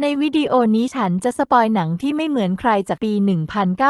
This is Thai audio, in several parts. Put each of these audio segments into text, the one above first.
ในวิดีโอนี้ฉันจะสปอยหนังที่ไม่เหมือนใครจากปี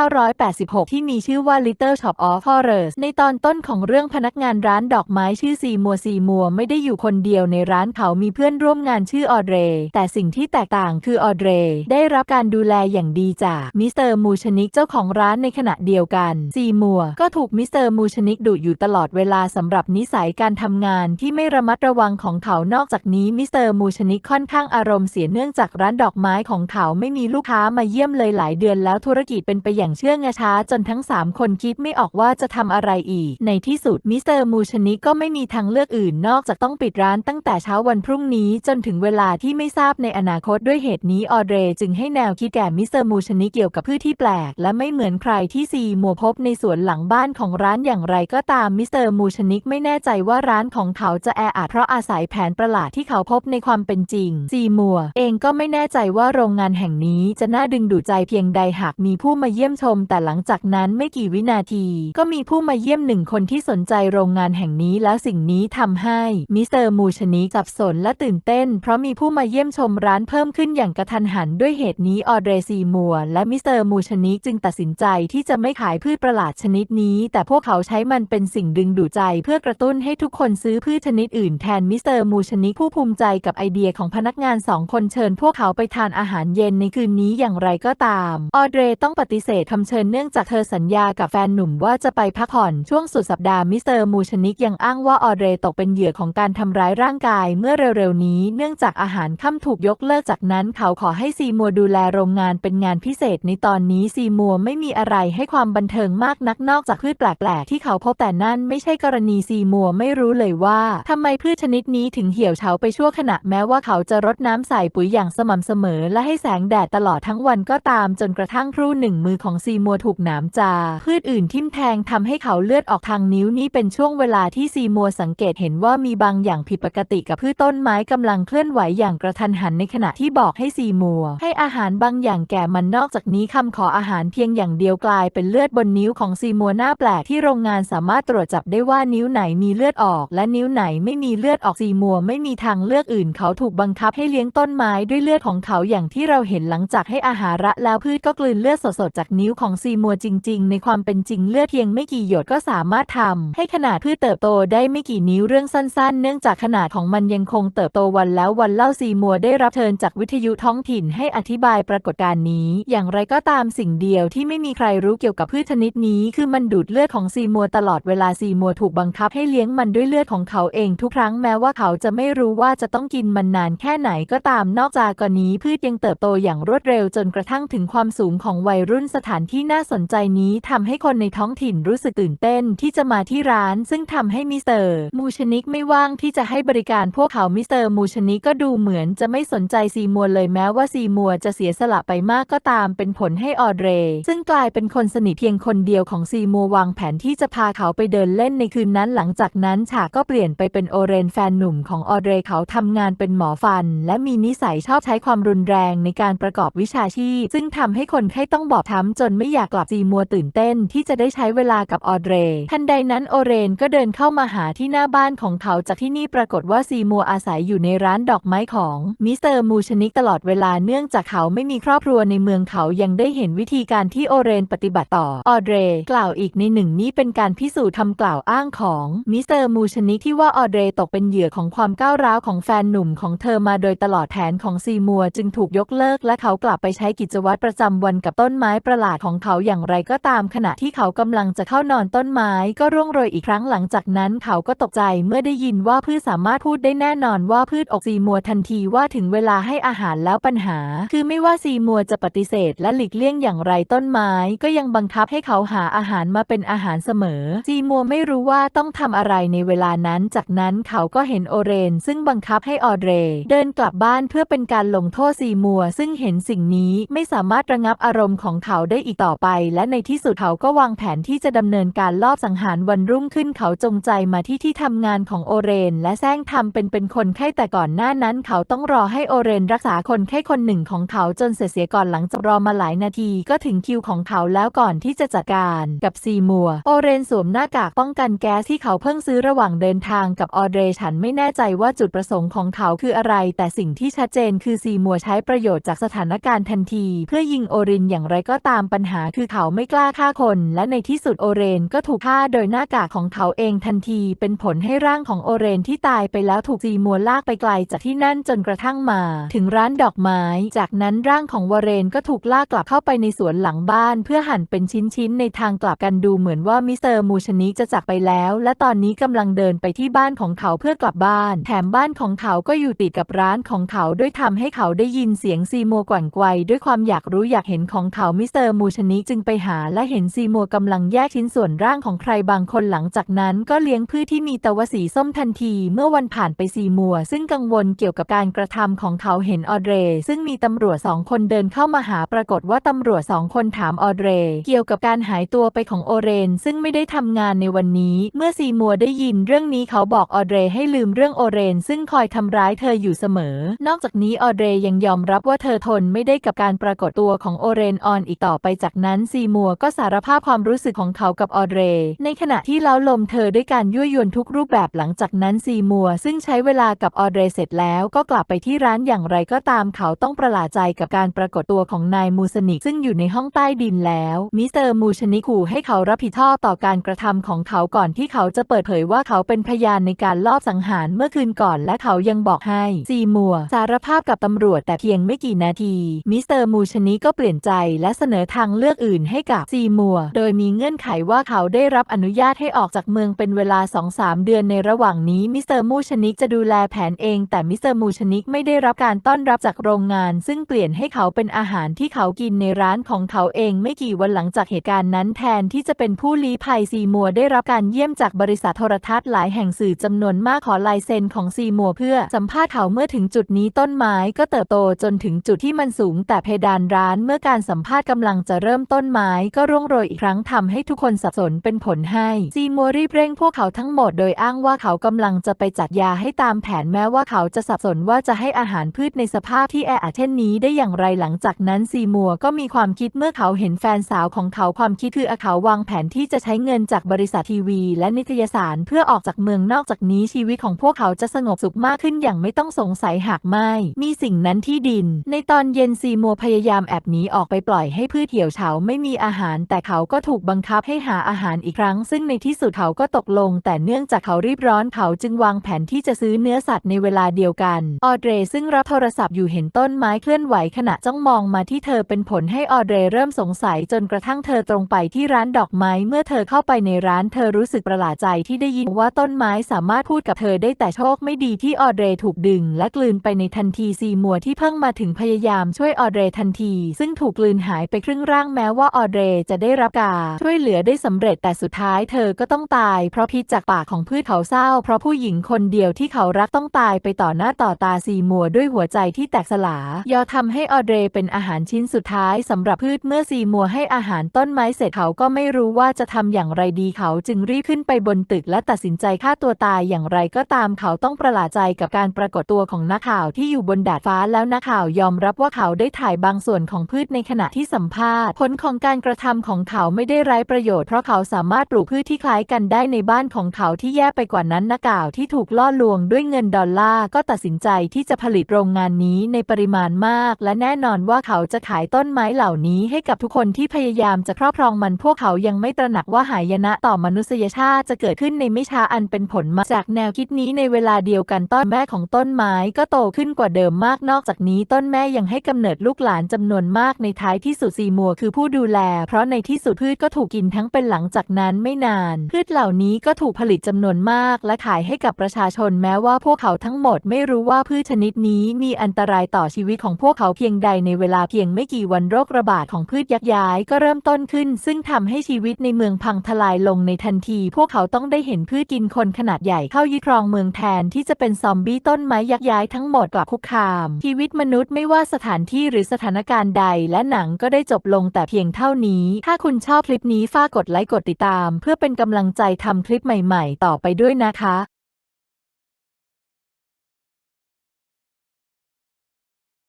1986 ที่มีชื่อว่า Little Shop of Horrors ในตอนต้นของเรื่องพนักงานร้านดอกไม้ชื่อซีมัวซีมัวไม่ได้อยู่คนเดียวในร้านเขามีเพื่อนร่วมงานชื่อออเดร แต่สิ่งที่แตกต่างคือออเดร ได้รับการดูแลอย่างดีจากมิสเตอร์มูชนิกเจ้าของร้านในขณะเดียวกันซีมัวก็ถูกมิสเตอร์มูชนิกดุอยู่ตลอดเวลาสำหรับนิสัยการทำงานที่ไม่ระมัดระวังของเขานอกจากนี้มิสเตอร์มูชนิกค่อนข้างอารมณ์เสียเนื่องจากร้านดอกไม้ของเขาไม่มีลูกค้ามาเยี่ยมเลยหลายเดือนแล้วธุรกิจเป็นไปอย่างเชื่องช้า จนทั้ง 3 คนคิดไม่ออกว่าจะทำอะไรอีก ในที่สุดมิสเตอร์มูชนิกก็ไม่มีทางเลือกอื่นนอกจากต้องปิดร้านตั้งแต่เช้าวันพรุ่งนี้จนถึงเวลาที่ไม่ทราบในอนาคตด้วยเหตุนี้ออเดรจึงให้แนวคิดแก่มิสเตอร์มูชนิกเกี่ยวกับพืชที่แปลก และไม่เหมือนใครที่ซีมัวพบในสวนหลังบ้านของร้านอย่างไรก็ตามมิสเตอร์มูชนิกไม่แน่ใจว่าร้านของเขาจะแออัดเพราะอาศัยแผนประหลาดที่เขาพบในความเป็นจริงซีมัวเองก็ไม่แน่น่ใจว่าโรงงานแห่งนี้จะน่าดึงดูดใจเพียงใดหากมีผู้มาเยี่ยมชม แต่หลังจากนั้นไม่กี่วินาที ก็มีผู้มาเยี่ยมหนึ่งคนที่สนใจโรงงานแห่งนี้แล้วสิ่งนี้ทำให้มิสเตอร์มูชนิกสับสนและตื่นเต้น เพราะมีผู้มาเยี่ยมชมร้านเพิ่มขึ้นอย่างกระทันหันด้วยเหตุนี้ออเดรซีมัวและมิสเตอร์มูชนิจึงตัดสินใจที่จะไม่ขายพืชประหลาดชนิดนี้ แต่พวกเขาใช้มันเป็นสิ่งดึงดูดใจเพื่อกระตุ้นให้ทุกคนซื้อพืชชนิดอื่นแทนมิสเตอร์มูชนิผู้ภูมิใจกับไอเดียของพนักงานสองคนเชิญพวกเขาไปทานอาหารเย็นในคืนนี้อย่างไรก็ตาม ออเดรต้องปฏิเสธคำเชิญเนื่องจากเธอสัญญากับแฟนหนุ่มว่าจะไปพักผ่อนช่วงสุดสัปดาห์มิสเตอร์มูชนิกยังอ้างว่าออเดรตกเป็นเหยื่อของการทำร้ายร่างกายเมื่อเร็วๆนี้ เนื่องจากอาหารค่ำถูกยกเลิกจากนั้นเขาขอให้ซีมัวดูแลโรงงานเป็นงานพิเศษในตอนนี้ซีมัวไม่มีอะไรให้ความบันเทิงมากนักนอกจากพืชแปลกๆที่เขาพบแต่นั่นไม่ใช่กรณีซีมัวไม่รู้เลยว่าทำไมพืชชนิดนี้ถึงเหี่ยวเฉาไปชั่วขณะแม้ว่าเขาจะรดน้ำใส่ปุ๋ยอย่างสม่ำเสมอและให้แสงแดดตลอดทั้งวันก็ตามจนกระทั่งครู่หนึ่งมือของซีมัวถูกหนามจา พืชอื่นทิ่มแทงทำให้เขาเลือดออกทางนิ้วนี้เป็นช่วงเวลาที่ซีมัวสังเกตเห็นว่ามีบางอย่างผิดปกติกับพืชต้นไม้กำลังเคลื่อนไหวอย่างกระทันหันในขณะที่บอกให้ซีมัว ให้อาหารบางอย่างแก่มันนอกจากนี้คำขออาหารเพียงอย่างเดียวกลายเป็นเลือดบนนิ้วของซีมัวหน้าแปลกที่โรงงานสามารถตรวจจับได้ว่านิ้วไหนมีเลือดออก และนิ้วไหนไม่มีเลือดออกซีมัวไม่มีทางเลือกอื่น เขาถูกบังคับให้เลี้ยงต้นไม้ด้วยเลือดของของเขาอย่างที่เราเห็นหลังจากให้อาหาระแล้วพืชก็กลืนเลือดสดๆจากนิ้วของซีมัวจริง ๆ ในความเป็นจริงเลือดเพียงไม่กี่หยดก็สามารถทำให้ขนาดพืชเติบโตได้ไม่กี่นิ้วเรื่องสั้น ๆ เนื่องจากขนาดของมันยังคงเติบโตวันแล้ววันเล่าซีมัวได้รับเชิญจากวิทยุท้องถิ่นให้อธิบายปรากฏการณ์นี้ อย่างไรก็ตามสิ่งเดียวที่ไม่มีใครรู้เกี่ยวกับพืชชนิดนี้คือมันดูดเลือดของซีมัวตลอดเวลาซีมัวถูกบังคับให้เลี้ยงมันด้วยเลือดของเขาเองทุกครั้งแม้ว่าเขาจะไม่รู้ว่าจะต้องกินมันนานแค่ไหนก็ตามนอกจากกรณีพืชยังเติบโตอย่างรวดเร็วจนกระทั่งถึงความสูงของวัยรุ่นสถานที่น่าสนใจนี้ทำให้คนในท้องถิ่นรู้สึกตื่นเต้นที่จะมาที่ร้าน ซึ่งทำให้มิสเตอร์มูชนิกไม่ว่างที่จะให้บริการพวกเขามิสเตอร์มูชนิกก็ดูเหมือนจะไม่สนใจซีมัวเลยแม้ว่าซีมัวจะเสียสละไปมากก็ตามเป็นผลให้ออเดรซึ่งกลายเป็นคนสนิทเพียงคนเดียวของซีมัววางแผนที่จะพาเขาไปเดินเล่นในคืนนั้นหลังจากนั้นฉากก็เปลี่ยนไปเป็นโอเรนแฟนหนุ่มของออเดรเขาทำงานเป็นหมอฟัน และมีนิสัยชอบใช้ความความรุนแรงในการประกอบวิชาชีพ ซึ่งทำให้คนไข้ต้องบอบช้ำจนไม่อยากกลับซีมัวตื่นเต้น ที่จะได้ใช้เวลากับออเดร ทันใดนั้นโอเรนก็เดินเข้ามาหาที่หน้าบ้านของเขาจากที่นี่ปรากฏว่าซีมัวอาศัยอยู่ในร้านดอกไม้ของมิสเตอร์มูชนิกตลอดเวลาเนื่องจากเขาไม่มีครอบครัวในเมืองเขายังได้เห็นวิธีการที่โอเรนปฏิบัติต่อออเดร กล่าวอีกในหนึ่งนี้เป็นการพิสูจน์คำกล่าวอ้างของมิสเตอร์มูชนิกที่ว่าออเดรตกเป็นเหยื่อของความก้าวร้าวของแฟนหนุ่มของเธอมาโดยตลอดแผนของซีมัวจึงถูกยกเลิกและเขากลับไปใช้กิจวัตรประจำวันกับต้นไม้ประหลาดของเขาอย่างไรก็ตามขณะที่เขากำลังจะเข้านอนต้นไม้ก็ร่วงโรยอีกครั้งหลังจากนั้นเขาก็ตกใจเมื่อได้ยินว่าพืชสามารถพูดได้แน่นอนว่าพืชอกซีมัวทันทีว่าถึงเวลาให้อาหารแล้วปัญหา คือไม่ว่าซีมัวจะปฏิเสธและหลีกเลี่ยงอย่างไรต้นไม้ก็ยังบังคับให้เขาหาอาหารมาเป็นอาหารเสมอ ซีมัวไม่รู้ว่าต้องทำอะไรในเวลานั้น จากนั้นเขาก็เห็นโอเรนซึ่งบังคับให้ออเดรเดินกลับบ้านเพื่อเป็นการลงโทษซีมัว ซึ่งเห็นสิ่งนี้ไม่สามารถระงับอารมณ์ของเขาได้อีกต่อไป และในที่สุดเขาก็วางแผนที่จะดำเนินการลอบสังหารวันรุ่งขึ้นเขาจงใจมาที่ที่ทำงานของโอเรน และแซงทำเป็นเป็นคนไข้แต่ก่อนหน้านั้น เขาต้องรอให้โอเรนรักษาคนไข้คนหนึ่งของเขาจนเสร็จเสียก่อนหลังจากรอมาหลายนาทีก็ถึงคิวของเขาแล้วก่อนที่จะจัดการกับซีมัว โอเรนสวมหน้ากากป้องกันแก๊สที่เขาเพิ่งซื้อระหว่างเดินทางกับออเดรฉันไม่แน่ใจว่าจุดประสงค์ของเขาคืออะไร แต่สิ่งที่ชัดเจนคือซีซีมัวใช้ประโยชน์จากสถานการณ์ทันที เพื่อยิงโอรินอย่างไรก็ตามปัญหาคือเขาไม่กล้าฆ่าคน และในที่สุดโอเรนก็ถูกฆ่าโดยหน้ากากของเขาเองทันที เป็นผลให้ร่างของโอเรนที่ตายไปแล้วถูกซีมัวลากไปไกลจากที่นั่นจนกระทั่งมา ถึงร้านดอกไม้ จากนั้นร่างของวอเรนก็ถูกลากกลับเข้าไปในสวนหลังบ้าน เพื่อหั่นเป็นชิ้นๆในทางกลับกันดูเหมือนว่ามิสเตอร์มูชนิจะจากไปแล้ว และตอนนี้กำลังเดินไปที่บ้านของเขาเพื่อกลับบ้าน แถมบ้านของเขาก็อยู่ติดกับร้านของเขาด้วยทำให้เขาได้ยินเสียงซีมัวกวั่นไกวด้วยความอยากรู้อยากเห็นของเขามิสเตอร์มูชนิจึงไปหาและเห็นซีมัวกำลังแยกชิ้นส่วนร่างของใครบางคนหลังจากนั้นก็เลี้ยงพืชที่มีตะวสีส้มทันทีเมื่อวันผ่านไปซีมัว ซึ่งกังวลเกี่ยวกับการกระทำของเขาเห็นออเดร ซึ่งมีตำรวจสองคนเดินเข้ามาหาปรากฏว่าตำรวจสองคนถามออเดร เกี่ยวกับการหายตัวไปของโอเรน ซึ่งไม่ได้ทำงานในวันนี้ เมื่อซีมัวได้ยินเรื่องนี้เขาบอกออเดรให้ลืมเรื่องโอเรน ซึ่งคอยทำร้ายเธออยู่เสมอ นอกจากนี้ออเดรยังยอมรับว่าเธอทนไม่ได้กับการปรากฏตัวของโอเรนออนอีกต่อไปจากนั้นซีมัวก็สารภาพความรู้สึกของเขากับออเร ในขณะที่เล้าลมเธอด้วยการยั่วยวนทุกรูปแบบหลังจากนั้นซีมัวซึ่งใช้เวลากับออเรเสร็จแล้วก็กลับไปที่ร้านอย่างไรก็ตามเขาต้องประหลาดใจกับการปรากฏตัวของนายมูสนิกซึ่งอยู่ในห้องใต้ดินแล้วมิสเตอร์มูชนิกขู่ให้เขารับผิดชอบต่อการกระทำของเขาก่อนที่เขาจะเปิดเผยว่าเขาเป็นพยานในการลอบสังหารเมื่อคืนก่อน และเขายังบอกให้ซีมัวสารภาพกับตำรวจแต่เพียงไม่กี่นาที มิสเตอร์มูชนิกก็เปลี่ยนใจและเสนอทางเลือกอื่นให้กับซีมัว โดยมีเงื่อนไขว่าเขาได้รับอนุญาตให้ออกจากเมืองเป็นเวลา 2-3 เดือนในระหว่างนี้มิสเตอร์มูชนิกจะดูแลแผนเอง แต่มิสเตอร์มูชนิกไม่ได้รับการต้อนรับจากโรงงาน ซึ่งเปลี่ยนให้เขาเป็นอาหารที่เขากินในร้านของเขาเองไม่กี่วันหลังจากเหตุการณ์นั้นแทนที่จะเป็นผู้ลี้ภัยซีมัวได้รับการเยี่ยมจากบริษัทโทรทัศน์หลายแห่งสื่อจำนวนมากขอลายเซ็นของซีมัวเพื่อสัมภาษณ์เขาเมื่อถึงจุดนี้ต้นไม้ก็เติบโตจนถึงจุดที่มันสูงแต่เพดานร้านเมื่อการสัมภาษณ์กำลังจะเริ่มต้นไม้ก็ร่วงโรยอีกครั้งทำให้ทุกคนสับสนเป็นผลให้ซีมัวรีบเร่งพวกเขาทั้งหมดโดยอ้างว่าเขากำลังจะไปจัดยาให้ตามแผนแม้ว่าเขาจะสับสนว่าจะให้อาหารพืชในสภาพที่แออัดเช่นนี้ได้อย่างไรหลังจากนั้นซีมัวก็มีความคิดเมื่อเขาเห็นแฟนสาวของเขาความคิดคือเขาวางแผนที่จะใช้เงินจากบริษัททีวี และนิตยสารเพื่อออกจากเมืองนอกจากนี้ชีวิตของพวกเขาจะสงบสุขมากขึ้นอย่างไม่ต้องสงสัยหากไม่ มีสิ่งนั้นที่ดิน ในตอนเย็นซีมัวพยายามแอบหนีออกไปปล่อยให้พืชเหี่ยวเฉาไม่มีอาหาร แต่เขาก็ถูกบังคับให้หาอาหารอีกครั้ง ซึ่งในที่สุดเขาก็ตกลง แต่เนื่องจากเขารีบร้อนเขาจึงวางแผนที่จะซื้อเนื้อสัตว์ในเวลาเดียวกัน ออเดรซึ่งรับโทรศัพท์อยู่เห็นต้นไม้เคลื่อนไหวขณะจ้องมองมาที่เธอเป็นผลให้ออเดรเริ่มสงสัยจนกระทั่งเธอตรงไปที่ร้านดอกไม้ เมื่อเธอเข้าไปในร้านเธอรู้สึกประหลาดใจที่ได้ยินว่าต้นไม้สามารถพูดกับเธอได้แต่โชคไม่ดีที่ออเดรถูกดึง และกลืนไปในทันทีซีมัวที่เพิ่งมาถึงพยายามช่วยออเดรทันที ซึ่งถูกกลืนหายไปครึ่งร่างแม้ว่าออเดรจะได้รับการช่วยเหลือได้สำเร็จแต่สุดท้ายเธอก็ต้องตาย เพราะพิษจากปากของพืชเขาเศร้า เพราะผู้หญิงคนเดียวที่เขารักต้องตายไปต่อหน้าต่อตาซีมัวด้วยหัวใจที่แตกสลายยอทำให้ออเดรเป็นอาหารชิ้นสุดท้ายสำหรับพืชเมื่อซีมัวให้อาหารต้นไม้เสร็จเขาก็ไม่รู้ว่าจะทำอย่างไรดีเขาจึงรีบขึ้นไปบนตึกและตัดสินใจฆ่าตัวตายอย่างไรก็ตามเขาต้องประหลาดใจกับการปรากฏตัวของนักข่าวที่อยู่บนดาดฟ้าแล้วนักข่าวยอมรับว่าเขาได้ถ่ายบางส่วนของพืชในขณะที่สัมภาษณ์ ผลของการกระทำของเขาไม่ได้ไร้ประโยชน์เพราะเขาสามารถปลูกพืชที่คล้ายกันได้ในบ้านของเขาที่แย่ไปกว่านั้นนักข่าวที่ถูกล่อลวงด้วยเงินดอลลาร์ก็ตัดสินใจที่จะผลิตโรงงานนี้ในปริมาณมาก และแน่นอนว่าเขาจะขายต้นไม้เหล่านี้ให้กับทุกคนที่พยายามจะครอบครองมันพวกเขายังไม่ตระหนักว่าหายนะต่อมนุษยชาติจะเกิดขึ้นในไม่ช้าอันเป็นผลมาจากแนวคิดนี้ในเวลาเดียวกันต้นแม่ของต้นไม้ก็โตขึ้นกว่าเดิมมากนอกจากนี้ต้นแม่ยังให้กำเนิดลูกหลานจำนวนมากในท้ายที่สุดซีมัวคือผู้ดูแล เพราะในที่สุดพืชก็ถูกกินทั้งเป็นหลังจากนั้นไม่นาน พืชเหล่านี้ก็ถูกผลิตจำนวนมาก และขายให้กับประชาชนแม้ว่าพวกเขาทั้งหมดไม่รู้ว่าพืชชนิดนี้มีอันตรายต่อชีวิตของพวกเขาเพียงใดในเวลาเพียงไม่กี่วันโรคระบาดของพืชยักย้ายก็เริ่มต้นขึ้น ซึ่งทำให้ชีวิตในเมืองพังทลายลงในทันที พวกเขาต้องได้เห็นพืชกินคนขนาดใหญ่เข้ายึดครองเมืองแทนที่จะเป็นซอมบี้ต้นไม้ยักย้ายทั้งหมดกลับคุกคามชีวิตมนุษย์ไม่ว่าสถานที่หรือสถานการณ์ใด และหนังก็ได้จบลงแต่เพียงเท่านี้ ถ้าคุณชอบคลิปนี้ฝากกดไลค์กดติดตาม เพื่อเป็นกำลังใจทำคลิปใหม่ ๆ ต่อไปด้วยนะคะ